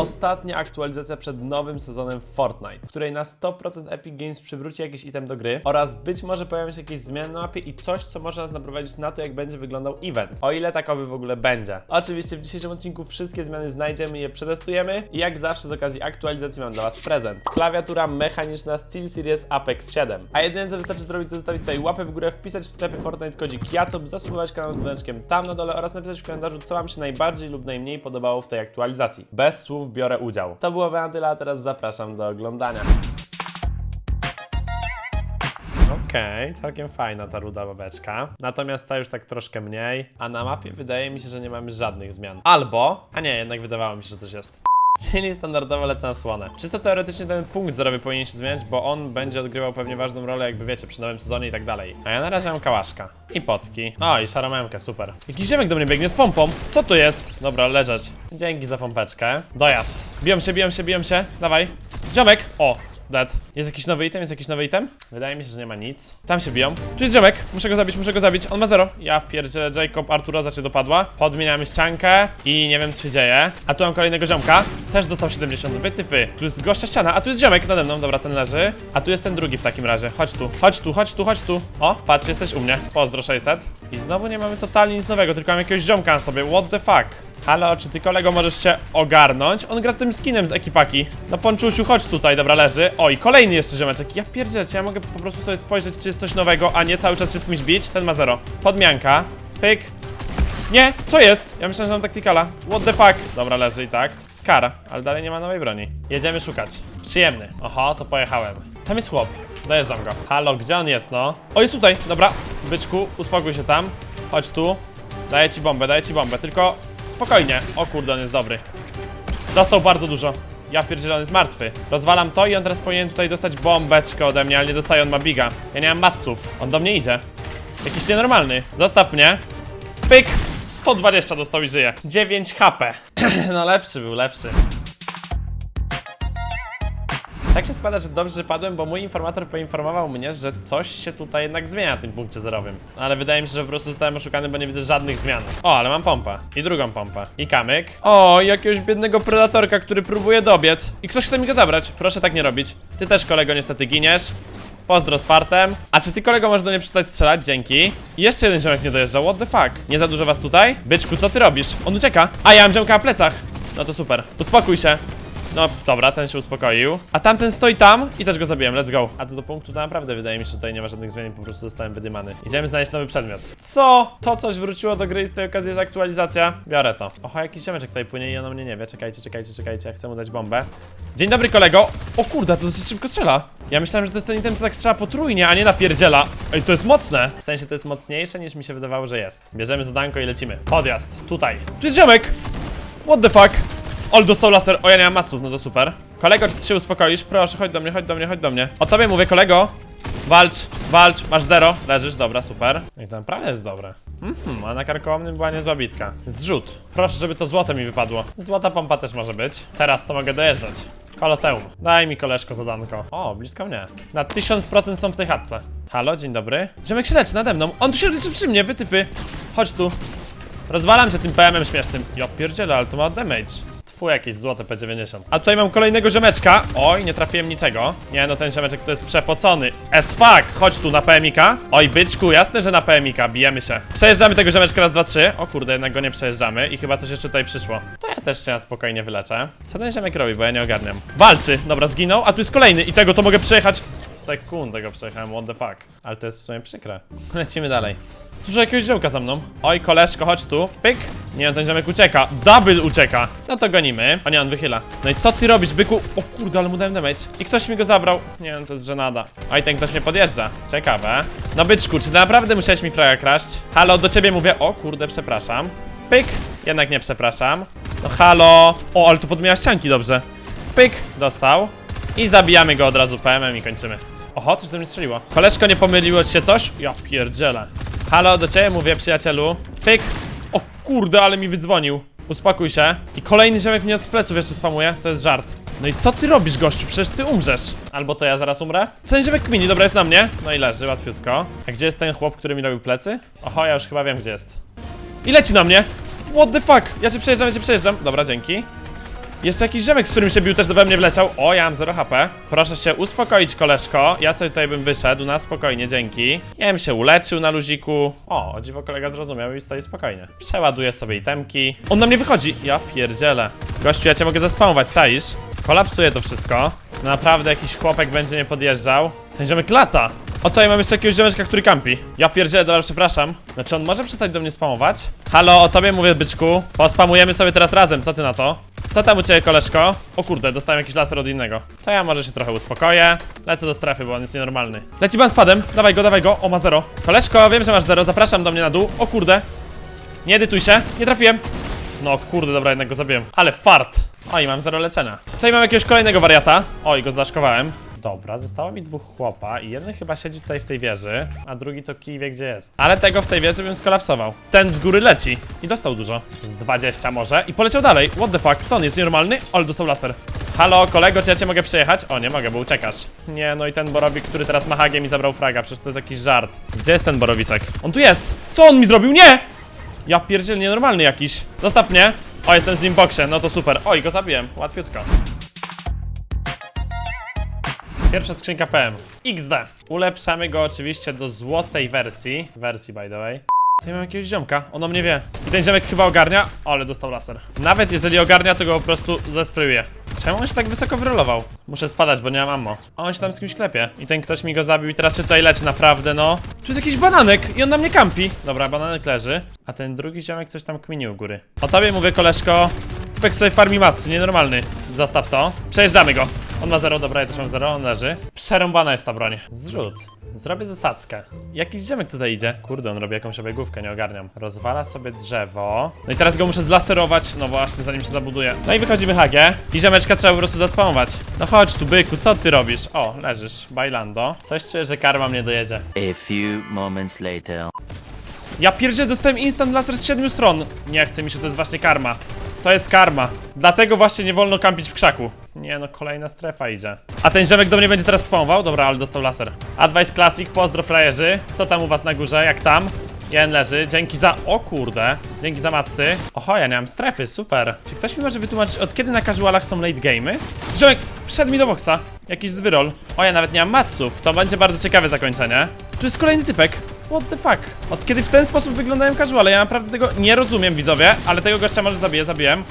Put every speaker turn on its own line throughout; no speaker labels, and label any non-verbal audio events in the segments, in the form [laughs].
ostatnia aktualizacja przed nowym sezonem Fortnite, w której na 100% Epic Games przywróci jakiś item do gry oraz być może pojawią się jakieś zmiany na mapie i coś, co może nas naprowadzić na to, jak będzie wyglądał event. O ile takowy w ogóle będzie. Oczywiście w dzisiejszym odcinku wszystkie zmiany znajdziemy, je przetestujemy i jak zawsze z okazji aktualizacji mam dla Was prezent. Klawiatura mechaniczna SteelSeries Apex 7. A jedyne co wystarczy zrobić to zostawić tutaj łapę w górę, wpisać w sklepie Fortnite kodzik JACOB, zasubować kanał z dzwoneczkiem tam na dole oraz napisać w komentarzu co Wam się najbardziej lub najmniej podobało w tej aktualizacji. Bez słów biorę udział. To byłoby na tyle, a teraz zapraszam do oglądania. Okej, całkiem fajna ta ruda babeczka. Natomiast ta już tak troszkę mniej. A na mapie wydaje mi się, że nie mamy żadnych zmian. Albo, a nie, jednak wydawało mi się, że coś jest. Czyli standardowo lecę na słonę. Czysto teoretycznie ten punkt zerowy powinien się zmieniać, bo on będzie odgrywał pewnie ważną rolę, jakby wiecie, przy nowym sezonie i tak dalej. A ja na razie mam kałaszka. I potki. O, i szaromemkę, super. Jakiś ziemek do mnie biegnie z pompą. Co tu jest? Dobra, leżeć. Dzięki za pompeczkę. Dojazd. Biją się, biją się, biją się. Dawaj. Ziomek! O, Jest jakiś nowy item? Jest jakiś nowy item? Wydaje mi się, że nie ma nic. Tam się biją. Tu jest ziomek. Muszę go zabić, muszę go zabić. On ma zero. Ja pierdzielę, Jacob Artura zacznie dopadła. Podmieniamy ściankę i nie wiem, co się dzieje. A tu mam kolejnego ziomka. Też dostał 70. Wytyfy. Tu jest gościa ściana, a tu jest ziomek nade mną. Dobra, ten leży. A tu jest ten drugi w takim razie. Chodź tu, chodź tu, chodź tu, chodź tu. O, patrz, jesteś u mnie. Pozdro 600. I znowu nie mamy totalnie nic nowego, tylko mam jakiegoś ziomka na sobie. What the fuck? Halo, czy ty kolego możesz się ogarnąć? On gra tym skinem z ekipaki. No Ponczusiu, chodź tutaj, dobra, leży. Oj, kolejny jeszcze ziomeczek. Ja pierdzielę, ja mogę po prostu sobie spojrzeć, czy jest coś nowego, a nie cały czas się z kimś bić? Ten ma zero. Podmianka. Pyk. Nie, co jest? Ja myślałem, że mam taktykala. What the fuck? Dobra, leży i tak. Skar, ale dalej nie ma nowej broni. Jedziemy szukać. Przyjemny. Oho, to pojechałem. Tam jest chłop. Dojeżdżam go. Halo, gdzie on jest, no? O, jest tutaj. Dobra, byczku, uspokój się tam. Chodź tu. Daję ci bombę, daję ci bombę, tylko spokojnie. O kurde, on jest dobry. Dostał bardzo dużo. Ja pierdzielę, on jest martwy. Rozwalam to i on teraz powinien tutaj dostać bombeczkę ode mnie, ale nie dostaje, on ma biga. Ja nie mam maców. On do mnie idzie. Jakiś nienormalny. Zostaw mnie. Pyk! 120 dostał i żyje. 9 HP. [clears throat] no lepszy był, lepszy. Tak się składa, że dobrze padłem, bo mój informator poinformował mnie, że coś się tutaj jednak zmienia na tym punkcie zerowym. Ale wydaje mi się, że po prostu zostałem oszukany, bo nie widzę żadnych zmian. O, ale mam pompę. I drugą pompę. I kamyk. O, jakiegoś biednego predatorka, który próbuje dobiec. I ktoś chce mi go zabrać. Proszę tak nie robić. Ty też, kolego, niestety giniesz. Pozdro z fartem. A czy ty kolego możesz do mnie przestać strzelać? Dzięki. I jeszcze jeden ziomek nie dojeżdża. What the fuck? Nie za dużo was tutaj? Byczku, co ty robisz? On ucieka. A ja mam ziomka na plecach. No to super. Uspokój się. No dobra, ten się uspokoił. A tamten stoi tam i też go zabiłem, let's go. A co do punktu, to naprawdę wydaje mi się, że tutaj nie ma żadnych zmian, po prostu zostałem wydymany. Idziemy znaleźć nowy przedmiot. Co? To coś wróciło do gry i z tej okazji jest aktualizacja? Biorę to. Oho, jakiś ziomeczek tutaj płynie i ono mnie nie wie. Czekajcie, czekajcie, czekajcie, ja chcę mu dać bombę. Dzień dobry kolego. O kurde, to dosyć szybko strzela. Ja myślałem, że to jest ten item, co tak strzela potrójnie, a nie napierdziela. Ej, to jest mocne. W sensie to jest mocniejsze niż mi się wydawało, że jest. Bierzemy zadanko i lecimy. Podjazd. Tutaj. Tu jest ziomek. What the fuck? Ol dostał laser. O, ja nie mam maców, no to super. Kolego, czy ty się uspokoisz? Proszę, chodź do mnie, chodź do mnie, chodź do mnie. O tobie mówię, kolego. Walcz, walcz, masz zero. Leżysz, dobra, super. I to naprawdę jest dobre. Mhm, a na karkołomnym była niezła bitka. Zrzut. Proszę, żeby to złote mi wypadło. Złota pompa też może być. Teraz to mogę dojeżdżać. Koloseum. Daj mi koleżko zadanko. O, blisko mnie. Na 1000% są w tej chatce. Halo, dzień dobry. Ziomek się leczy nade mną. On tu się leczy przy mnie, wytyfy. Chodź tu. Rozwalam cię tym PM-em śmiesznym. Ja pierdzielę, ale to ma damage. Tfu, jakieś złote P90. A tutaj mam kolejnego ziomeczka. Oj, nie trafiłem niczego. Nie, no ten ziomeczek to jest przepocony. As fuck! Chodź tu na PMika. Oj, byczku, jasne, że na PMika. Bijemy się. Przejeżdżamy tego ziomeczka raz, dwa, trzy. O kurde, jednak go nie przejeżdżamy i chyba coś jeszcze tutaj przyszło. To ja też się na spokojnie wyleczę. Co ten ziomek robi, bo ja nie ogarniam. Walczy. Dobra, zginął, a tu jest kolejny i tego to mogę przejechać. Sekundę go przejechałem, what the fuck. Ale to jest w sumie przykre. [laughs] Lecimy dalej. Słyszę jakiegoś ziołka za mną. Oj, koleżko, chodź tu. Pyk. Nie, no ten ziomek ucieka. Double ucieka. No to gonimy. O nie, on wychyla. No i co ty robisz, byku? O kurde, ale mu dałem damage. I ktoś mi go zabrał. Nie, no to jest żenada. Oj, ten ktoś mnie podjeżdża. Ciekawe. No byczku, czy naprawdę musiałeś mi fraga kraść? Halo, do ciebie mówię. O kurde, przepraszam. Pyk. Jednak nie przepraszam. No halo. O, ale tu podmienia ścianki dobrze. Pyk. Dostał. I zabijamy go od razu PM-em i kończymy. Oho, coś do mnie strzeliło. Koleżko, nie pomyliło ci się coś? Ja pierdzielę. Halo, do ciebie mówię, przyjacielu. Pyk. O kurde, ale mi wydzwonił. Uspokój się. I kolejny ziomek mnie od pleców jeszcze spamuje. To jest żart. No i co ty robisz, gościu? Przecież ty umrzesz. Albo to ja zaraz umrę? Ten ziomek kmini? Dobra, jest na mnie. No i leży, łatwiutko. A gdzie jest ten chłop, który mi robił plecy? Oho, ja już chyba wiem, gdzie jest. I leci na mnie. What the fuck? Ja cię przejeżdżam, ja cię przejeżdżam. Dobra, dzięki. Jeszcze jakiś ziomek, z którym się bił, też we mnie wleciał. O, ja mam 0 HP. Proszę się uspokoić, koleżko. Ja sobie tutaj bym wyszedł na spokojnie, dzięki. Ja bym się uleczył na luziku. O, o dziwo kolega zrozumiał i stoi spokojnie. Przeładuję sobie itemki. On na mnie wychodzi. Ja pierdzielę. Gościu, ja cię mogę zaspamować, czaisz? Kolapsuje to wszystko. Naprawdę jakiś chłopek będzie nie podjeżdżał. Ten ziomek lata. Oto ja mam jeszcze jakiegoś ziomeczka, który kampi. Ja pierdzielę, dobra, przepraszam. Znaczy on może przestać do mnie spamować? Halo, o tobie mówię, byczku. Pospamujemy sobie teraz razem, co ty na to? Co tam u ciebie, koleżko? O kurde, dostałem jakiś laser od innego. To ja może się trochę uspokoję. Lecę do strefy, bo on jest nienormalny. Leci ban spadem, dawaj go, dawaj go. O, ma zero. Koleżko, wiem, że masz zero, zapraszam do mnie na dół. O kurde. Nie edytuj się, nie trafiłem. No kurde, dobra, jednak go zabiłem. Ale fart. Oj, mam zero leczenia. Tutaj mam jakiegoś kolejnego wariata. Oj, go zdaszkowałem. Dobra, zostało mi dwóch chłopa i jeden chyba siedzi tutaj w tej wieży, a drugi to kij wie gdzie jest. Ale tego w tej wieży bym skolapsował. Ten z góry leci i dostał dużo. Z 20 może i poleciał dalej. What the fuck, co on jest normalny? Ale dostał laser. Halo, kolego, czy ja cię mogę przejechać? O, nie mogę, bo uciekasz. Nie, no i ten borowik, który teraz ma hagiem i zabrał fraga, przecież to jest jakiś żart. Gdzie jest ten borowiczek? On tu jest! Co on mi zrobił? Nie! Ja pierdziel nienormalny jakiś. Zostaw mnie. O, jestem z inboxie, no to super. Oj, go zabiłem, łatwiutko. Pierwsza skrzynka PM. XD. Ulepszamy go oczywiście do złotej wersji. Wersji, by the way. Tutaj mam jakiegoś ziomka, on o mnie wie. I ten ziomek chyba ogarnia, ale dostał laser. Nawet jeżeli ogarnia, to go po prostu zesprayuje. Czemu on się tak wysoko wyrolował? Muszę spadać, bo nie mam ammo. A on się tam z kimś klepie. I ten ktoś mi go zabił i teraz się tutaj leci, naprawdę, no. Tu jest jakiś bananek i on na mnie kampi. Dobra, bananek leży. A ten drugi ziomek coś tam kminił u góry. O tobie mówię, koleżko. Typek sobie farmi macy, nienormalny. Zostaw to. Przejeżdżamy go. On ma zero, dobra, ja też mam zero, on leży. Przerąbana jest ta broń. Zrzut. Zrobię zasadzkę. Jakiś ziomek tutaj idzie. Kurde, on robi jakąś obiegówkę, nie ogarniam. Rozwala sobie drzewo. No i teraz go muszę zlaserować, no właśnie, zanim się zabuduje. No i wychodzimy Hagę. I ziomeczka trzeba po prostu zaspamować. No chodź tu, byku, co ty robisz? O, leżysz, bailando. Coś czuję, że karma mnie dojedzie.
A few moments later.
Ja pierdzielę, dostałem instant laser z siedmiu stron. Nie chce mi się, to jest właśnie karma. To jest karma. Dlatego właśnie nie wolno kampić w krzaku. Nie no, kolejna strefa idzie. A ten ziomek do mnie będzie teraz spamował? Dobra, ale dostał laser. Advice Classic, pozdro frajerzy. Co tam u was na górze, jak tam? Jeden leży, dzięki za... O kurde, dzięki za macy. Oho, ja nie mam strefy, super. Czy ktoś mi może wytłumaczyć, od kiedy na casualach są late game'y? Ziomek wszedł mi do boksa. Jakiś zwyrol. O, ja nawet nie mam matsów. To będzie bardzo ciekawe zakończenie. Tu jest kolejny typek. What the fuck? Od kiedy w ten sposób wyglądają casuale? Ja naprawdę tego nie rozumiem, widzowie, ale tego gościa może zabiję, zabiłem.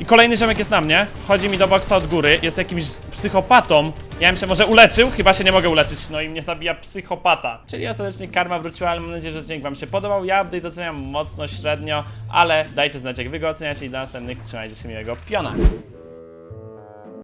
I kolejny ziomek jest na mnie. Wchodzi mi do boksa od góry, jest jakimś psychopatą. Ja bym się może uleczył, chyba się nie mogę uleczyć. No i mnie zabija psychopata. Czyli ostatecznie karma wróciła, ale mam nadzieję, że odcinek wam się podobał. Ja update doceniam mocno, średnio, ale dajcie znać jak wy go oceniacie i do następnych trzymajcie się miłego piona.